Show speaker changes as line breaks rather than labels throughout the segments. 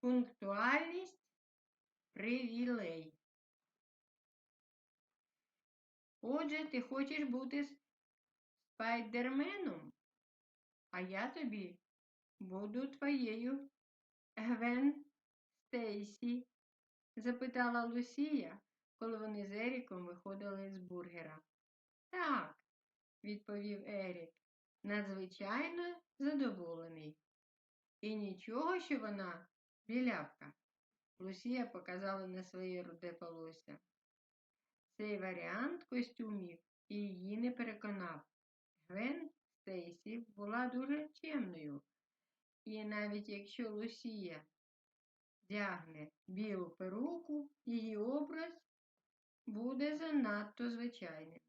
Пунктуальність привілей. Отже, ти хочеш бути спайдерменом, а я тобі буду твоєю Гвен Стейсі? запитала Лусія, коли вони з Еріком виходили з бургера. Так, відповів Ерік, надзвичайно задоволений. І нічого, що вона білявка. Лусія показала на своє руде волосся. Цей варіант костюмів і її не переконав. Гвен Стейсі була дуже чемною. І навіть якщо Лусія вдягне білу перуку, її образ буде занадто звичайним.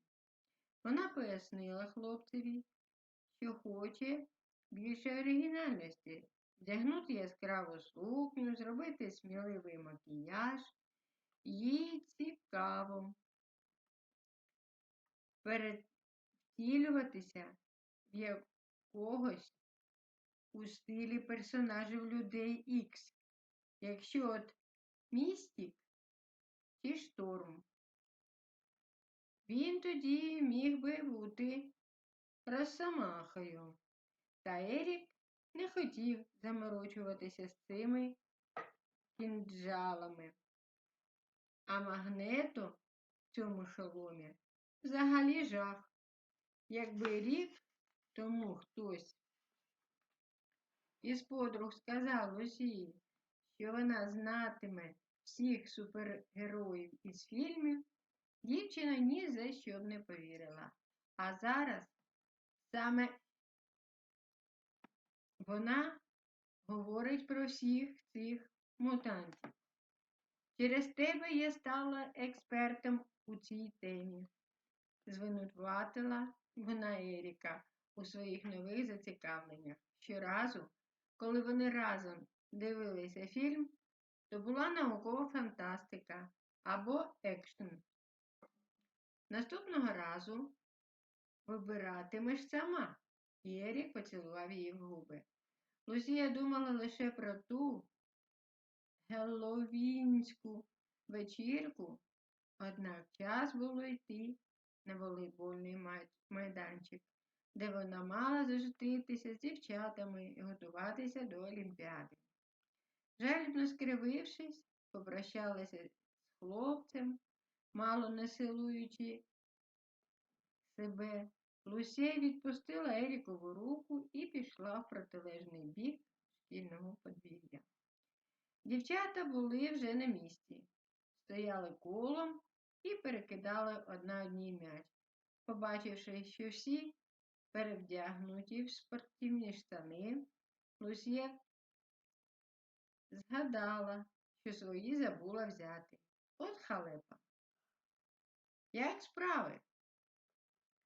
Вона пояснила хлопцеві, що хоче більше оригінальності, вдягнути яскраву сукню, зробити сміливий макіяж. Їй цікаво перевтілюватися в якогось у стилі персонажів людей Ікс, якщо от містік чи шторм. Він тоді міг би бути росомахою. Та Ерік не хотів заморочуватися з цими кінджалами. А магнето в цьому шоломі взагалі жах. Якби рік тому хтось із подруг сказав Лусії, що вона знатиме всіх супергероїв із фільмів, дівчина ні за що б не повірила. А зараз саме вона говорить про всіх цих мутантів. Через тебе я стала експертом у цій темі, звинуватила вона Еріка у своїх нових зацікавленнях. Щоразу, коли вони разом дивилися фільм, то була наукова фантастика або екшн. Наступного разу вибиратимеш сама. І Ерік поцілував її в губи. Лусія думала лише про ту геловінську вечірку, однак час було йти на волейбольний майданчик, де вона мала зустрітися з дівчатами і готуватися до Олімпіади. Жальбно скривившись, попрощалася з хлопцем, мало не силуючи себе. Лусія відпустила Ерікову руку і пішла в протилежний бік шкільного подвір'я. Дівчата були вже на місці, стояли колом і перекидали одна одній м'яч. Побачивши, що всі перевдягнуті в спортивні штани, Лусія згадала, що свої забула взяти. От халепа. Як справи?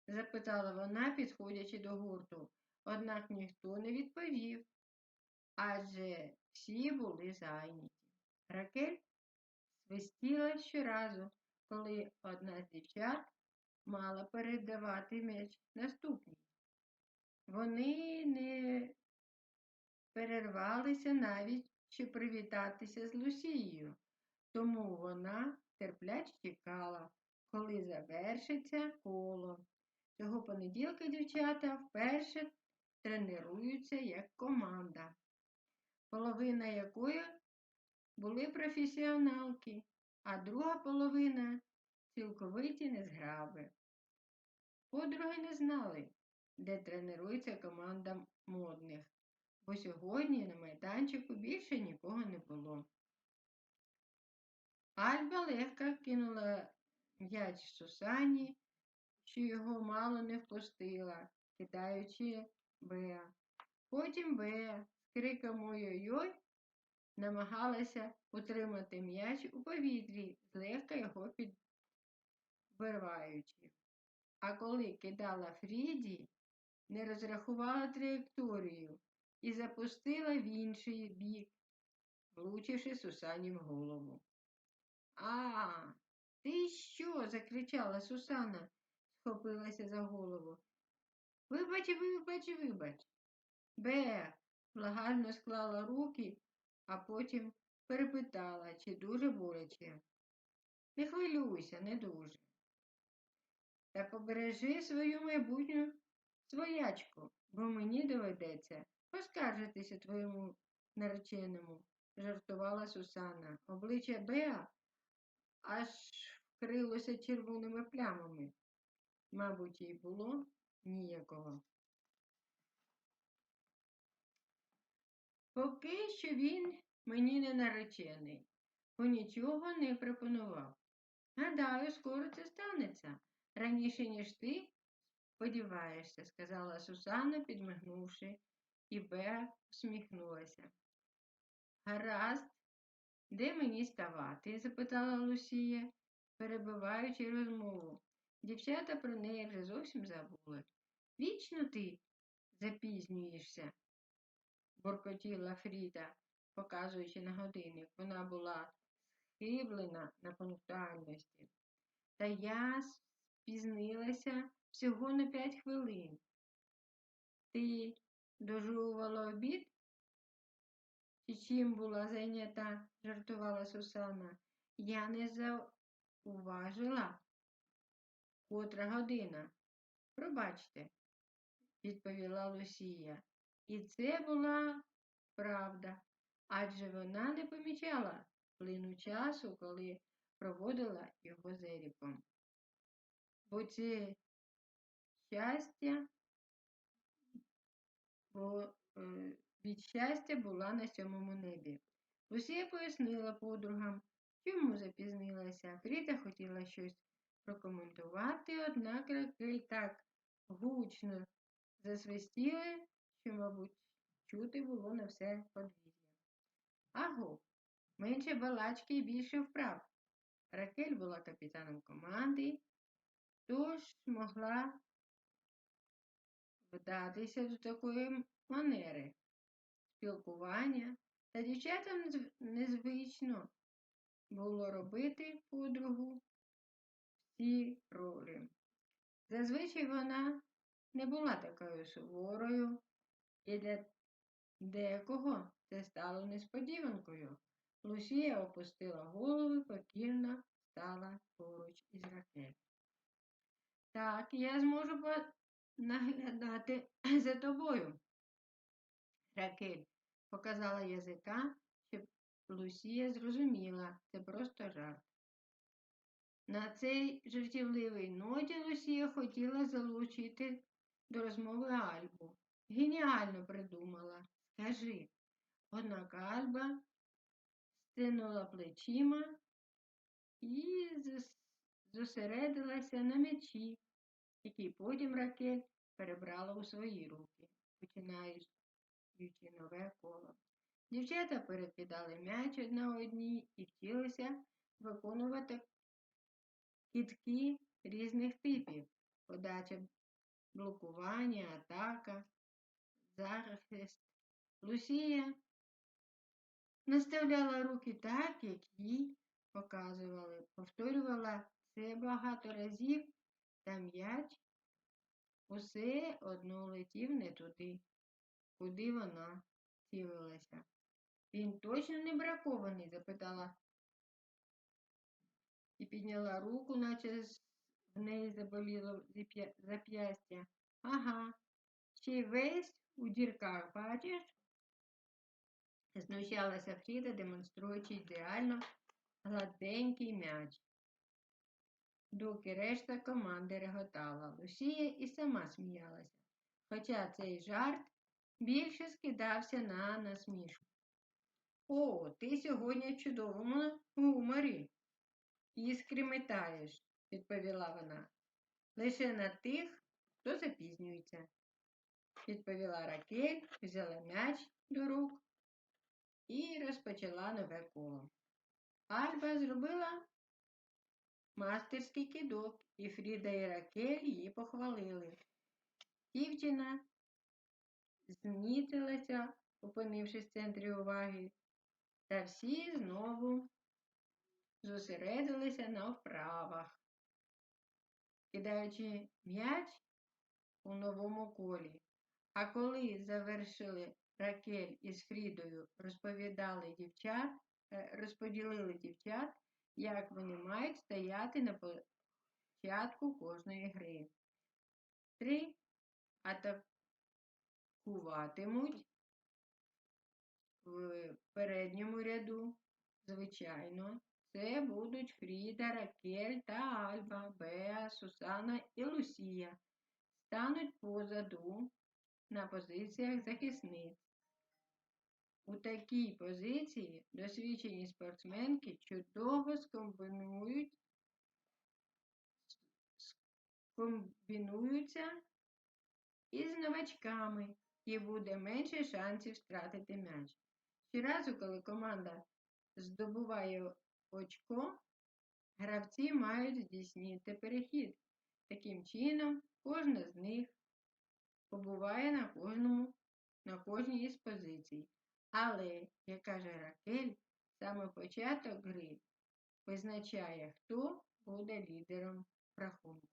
Запитала вона, підходячи до гурту, однак ніхто не відповів, адже всі були зайняті. Ракель свистіла щоразу, коли одна з дівчат мала передавати меч наступній. Вони не перервалися навіть, щоб привітатися з Лусією, тому вона терпляче чекала, коли завершиться коло. Цього понеділка дівчата вперше тренуються як команда, половина якої були професіоналки, а друга половина цілковиті незграби. Подруги не знали, де тренується команда модних, бо сьогодні на майданчику більше нікого не було. Альба легко кинула м'яч Сусані що його мало не впустила, кидаючи Беа. Потім Беа з криком ой-ой-ой намагалася утримати м'яч у повітрі, злегка його підбиваючи. А коли кидала Фріді, не розрахувала траєкторію і запустила в інший бік, влучивши Сусані в голову. А, ти що? закричала Сусана, схопилася за голову. Вибач, вибач, вибач. Бе благально склала руки а потім перепитала, чи дуже боляче. Не хвилюйся, не дуже. Та побережи свою майбутню своячку, бо мені доведеться поскаржитися твоєму нареченому, жартувала Сусана. Обличчя Беа аж вкрилося червоними плямами. Мабуть, їй було ніякого. Поки що він мені не наречений, бо нічого не пропонував. Гадаю, скоро це станеться. Раніше, ніж ти сподіваєшся, сказала Сусанна, підмигнувши, і Беа усміхнулася. Гаразд, де мені ставати? запитала Лусія, перебиваючи розмову. Дівчата про неї вже зовсім забули. Вічно ти запізнюєшся, буркотіла Фріда, показуючи на годинник. Вона була схиблена на пунктуальності. Та я спізнилася всього на п'ять хвилин. Ти дожувала обід? Чи чим була зайнята? жартувала Сусана. Я не зауважила. Котра година. Пробачте, відповіла Лусія. І це була правда, адже вона не помічала плину часу, коли проводила його з Еріком. Бо це щастя, бо е, від щастя була на сьомому небі. Лусія пояснила подругам, чому запізнилася. Фріда хотіла щось прокоментувати, однак Ракель так гучно засвистіли, що, мабуть, чути було на все подвір'я. Аго, менше балачки і більше вправ. Ракель була капітаном команди, тож могла вдатися до такої манери спілкування, та дівчатам незвично було робити подругу всі ролі. Зазвичай вона не була такою суворою, і для декого це стало несподіванкою. Лусія опустила голову і покірно стала поруч із Ракель. Так, я зможу наглядати за тобою. Ракель показала язика, щоб Лусія зрозуміла, це просто жарт. На цей жартівливий ноті Лусія хотіла залучити до розмови Альбу. Геніально придумала. Скажи. Однак Альба стинула плечима і зосередилася на м'ячі, який потім Ракель перебрала у свої руки, починаючи нове коло. Дівчата перекидали м'яч одна одній і вчилися виконувати кітки різних типів, подача блокування, атака, захист. Лусія наставляла руки так, як їй показували, повторювала це багато разів, та м'яч усе одно летів не туди, куди вона цілилася. Він точно не бракований? запитала підняла руку, наче в неї заболіло зап'ястя. Ага, ще й весь у дірках, бачиш? Знущалася Фріда, демонструючи ідеально гладенький м'яч. Доки решта команди реготала. Лусія і сама сміялася, хоча цей жарт більше скидався на насмішку. О, ти сьогодні в чудовому гуморі. Іскри метаєш, відповіла вона. Лише на тих, хто запізнюється, відповіла Ракель, взяла м'яч до рук і розпочала нове коло. Альба зробила мастерський кидок, і Фріда і Ракель її похвалили. Дівчина знітилася, опинившись в центрі уваги, та всі знову зосередилися на вправах, кидаючи м'яч у новому колі. А коли завершили Ракель із Фрідою розповідали дівчат, е, розподілили дівчат, як вони мають стояти на початку кожної гри. Три атакуватимуть в передньому ряду, звичайно, це будуть Фріда, Ракель та Альба, Беа, Сусана і Лусія. Стануть позаду на позиціях захисниць. У такій позиції досвідчені спортсменки чудово скомбінують, скомбінуються із новачками і буде менше шансів втратити м'яч. Щоразу, коли команда здобуває очко, гравці мають здійснити перехід. Таким чином, кожна з них побуває на кожному, на кожній із позицій. Але, як каже Ракель, саме початок гри визначає, хто буде лідером рахунку.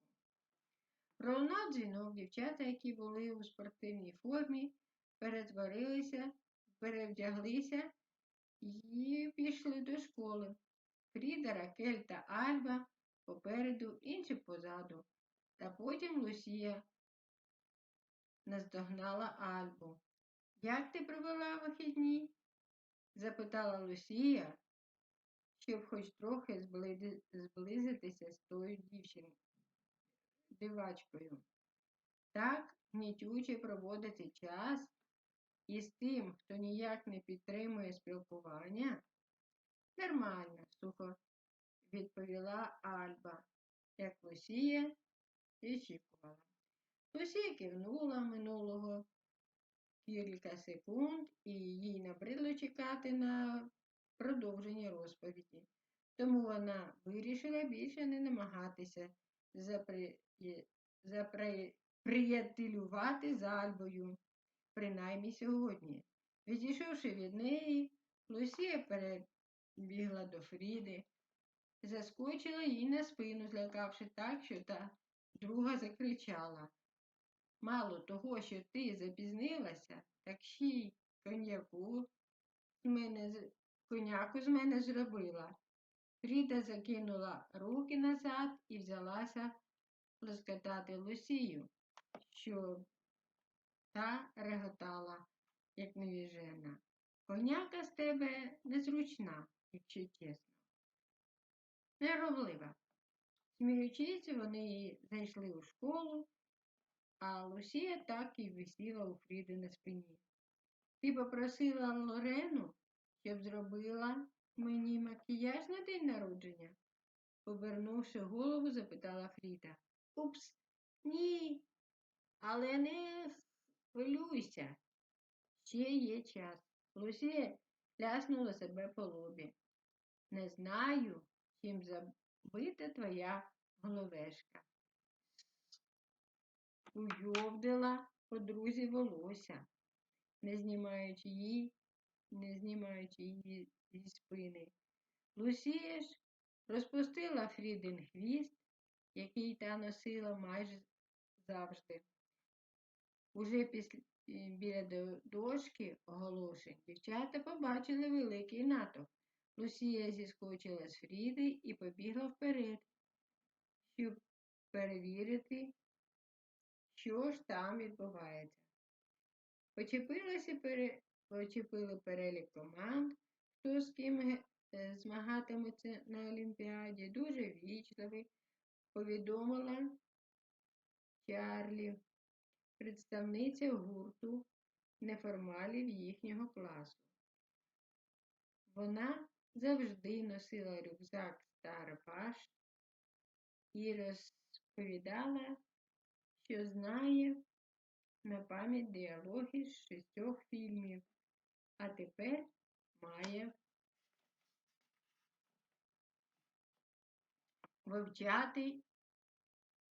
Пролунав дзвінок дівчата, які були у спортивній формі, перетворилися, перевдяглися і пішли до школи. Фріда, Ракель та Альба попереду, інші позаду. Та потім Лусія наздогнала Альбу. Як ти провела вихідні? запитала Лусія, щоб хоч трохи зблизитися з тою дівчиною, дивачкою. Так гнітюче проводити час із тим, хто ніяк не підтримує спілкування? Нормально, сухо відповіла Альба, як Лусія очікувала. Лусія кивнула минулого кілька секунд, і їй набридло чекати на продовження розповіді. Тому вона вирішила більше не намагатися запри... заприятелювати з Альбою, принаймні сьогодні. Відійшовши від неї, Лусія перебігла до Фріди, заскочила їй на спину, злякавши так, що та друга закричала. Мало того, що ти запізнилася, так ще й коньяку з мене, коняку з мене зробила. Фріда закинула руки назад і взялася лоскотати Лусію, що та реготала, як невіжена. Коняка з тебе незручна, якщо чесно. Нероблива. Сміючись, вони зайшли у школу, а Лусія так і висіла у Фріди на спині. Ти попросила Лорену, щоб зробила мені макіяж на день народження? Повернувши голову, запитала Фріда. Упс, ні, але не хвилюйся. Ще є час. Лусія ляснула себе по лобі. Не знаю, чим забита твоя головешка уйовдила подрузі волосся, не знімаючи її, не знімаючи її зі спини. Лусія ж розпустила Фрідин хвіст, який та носила майже завжди. Уже після біля дошки оголошень дівчата побачили великий натовп. Лусія зіскочила з Фріди і побігла вперед, щоб перевірити, що ж там відбувається. Почепилися пере... Почепили перелік команд, хто з ким е, змагатиметься на Олімпіаді, дуже вічливий, повідомила Чарлі, представниця гурту неформалів їхнього класу. Вона завжди носила рюкзак Старпаш і розповідала що знає на пам'ять діалоги з шістьох фільмів, а тепер має вивчати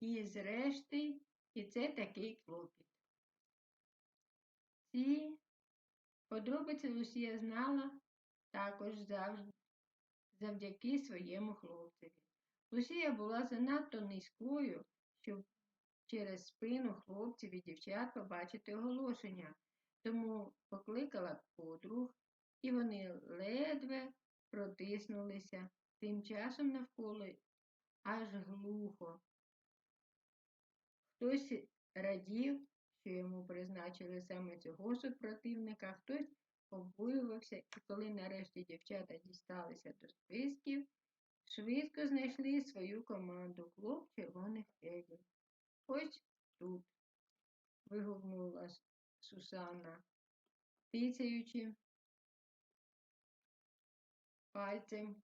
і зрешти, і це такий клопіт. Ці подробиці Лусія знала також завдяки своєму хлопцеві. Лусія була занадто низькою, щоб через спину хлопців і дівчат побачити оголошення. тому покликала подруг, і вони ледве протиснулися. Тим часом навколо аж глухо. Хтось радів, що йому призначили саме цього супротивника, хтось побоювався, і коли нарешті дівчата дісталися до списків, швидко знайшли свою команду клуб червоних кедів. Ось тут, вигукнула Сусанна, тицяючи пальцем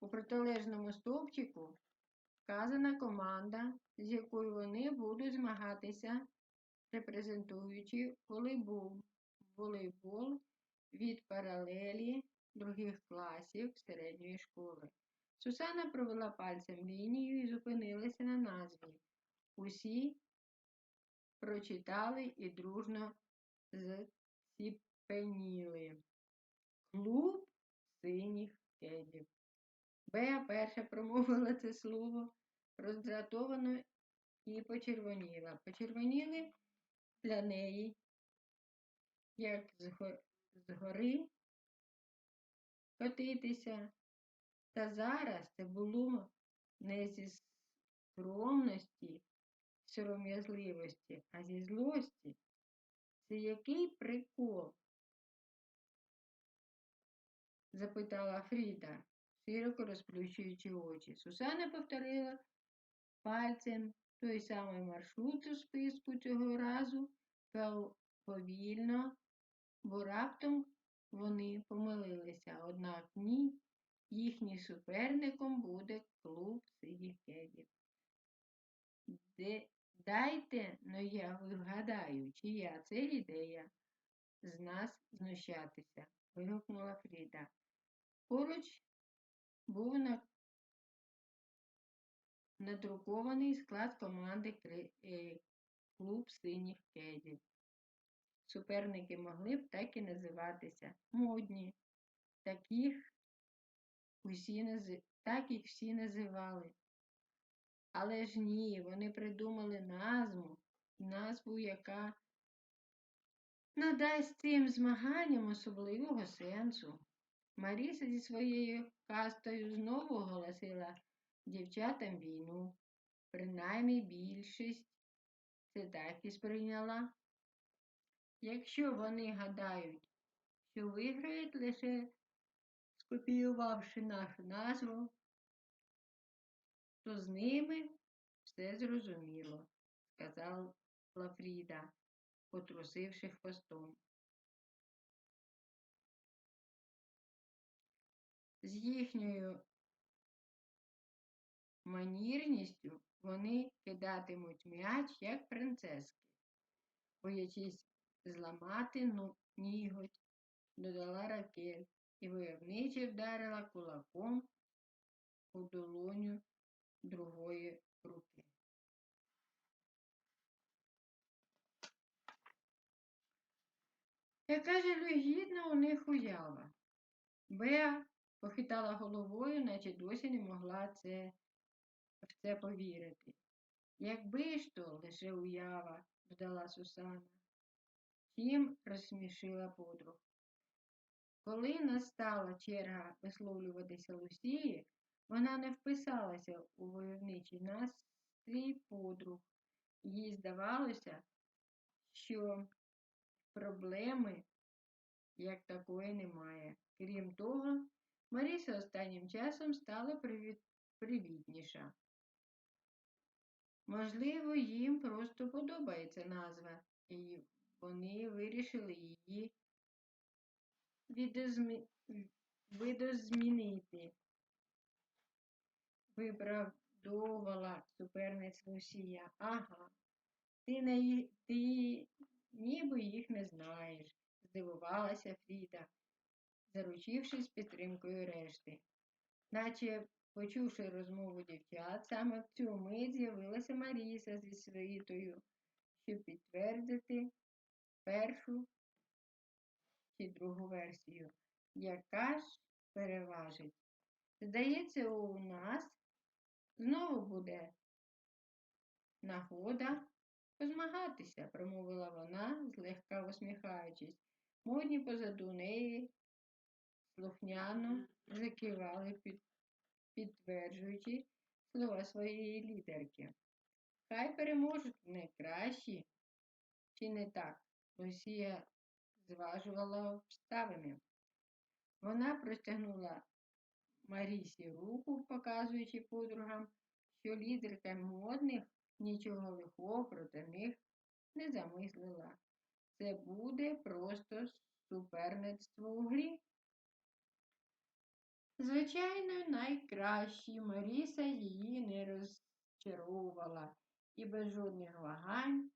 У протилежному стовпчику вказана команда, з якою вони будуть змагатися, репрезентуючи волейбол, волейбол від паралелі других класів середньої школи. Сусана провела пальцем лінію і зупинилася на назві. Усі прочитали і дружно зціпеніли. Клуб синіх кедів. Беа перша промовила це слово роздратовано і почервоніла. Почервоніли для неї, як згори котитися. Та зараз це було не зі скромності, сором'язливості, а зі злості. Це який прикол? запитала Фріда широко розплющуючи очі. Сусана повторила пальцем той самий маршрут у списку цього разу повільно, бо раптом вони помилилися, однак ні, їхнім суперником буде клуб синіх кедів. Дайте, но я вигадаю, чия це ідея з нас знущатися, вигукнула Фріда. Поруч був надрукований склад команди е, клуб синіх кедів. Суперники могли б так і називатися модні. Таких усі так їх всі називали. Але ж ні, вони придумали назву, назву, яка надасть цим змаганням особливого сенсу. Маріса зі своєю кастою знову оголосила дівчатам війну. Принаймні більшість це так і сприйняла. Якщо вони гадають, що виграють лише скопіювавши нашу назву, то з ними все зрозуміло, сказала Фріда, потрусивши хвостом. З їхньою манірністю вони кидатимуть м'яч, як принцески, боячись зламати ну, ніготь, додала ракель і войовниче вдарила кулаком у долоню другої руки. Яка жалюгідна у них уява? Беа похитала головою, наче досі не могла це, в це повірити. Якби ж то лише уява, додала Сусана. Тім розсмішила подруг. Коли настала черга висловлюватися Лусії, вона не вписалася у войовничий настрій подруг. Їй здавалося, що проблеми як такої немає. Крім того, Маріса останнім часом стала привіт... привітніша. Можливо, їм просто подобається назва, і вони вирішили її відозмі... видозмінити. Виправдовувала суперниць Лусія. Ага, ти, не... ти ніби їх не знаєш, здивувалася Фріда заручившись підтримкою решти. Наче, почувши розмову дівчат, саме в цю мить з'явилася Маріса зі світою, щоб підтвердити першу чи другу версію. Яка ж переважить. Здається, у нас знову буде нагода позмагатися, промовила вона, злегка усміхаючись. Модні позаду неї слухняно закивали, під, підтверджуючи слова своєї лідерки. Хай переможуть найкращі, чи не так? Росія зважувала обставини. Вона простягнула Марісі руку, показуючи подругам, що лідерка модних нічого лихого проти них не замислила. Це буде просто суперництво у грі. Звичайно, найкращі Маріса її не розчаровувала і без жодних вагань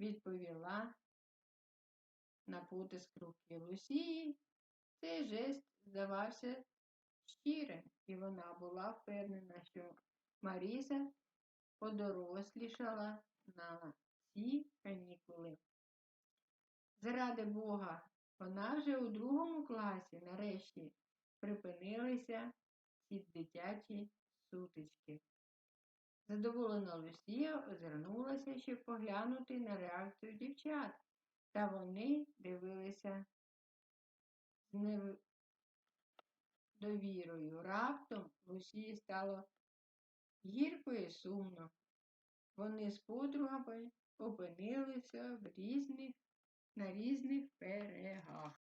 відповіла на потиск руки Лусії. Цей жест здавався щирим, і вона була впевнена, що Маріса подорослішала на ці канікули. Заради Бога, вона вже у другому класі нарешті припинилися ці дитячі сутички. Задоволена Лусія озирнулася, щоб поглянути на реакцію дівчат, та вони дивилися з недовірою. Раптом Лусії стало гірко і сумно. Вони з подругами опинилися в різних, на різних берегах.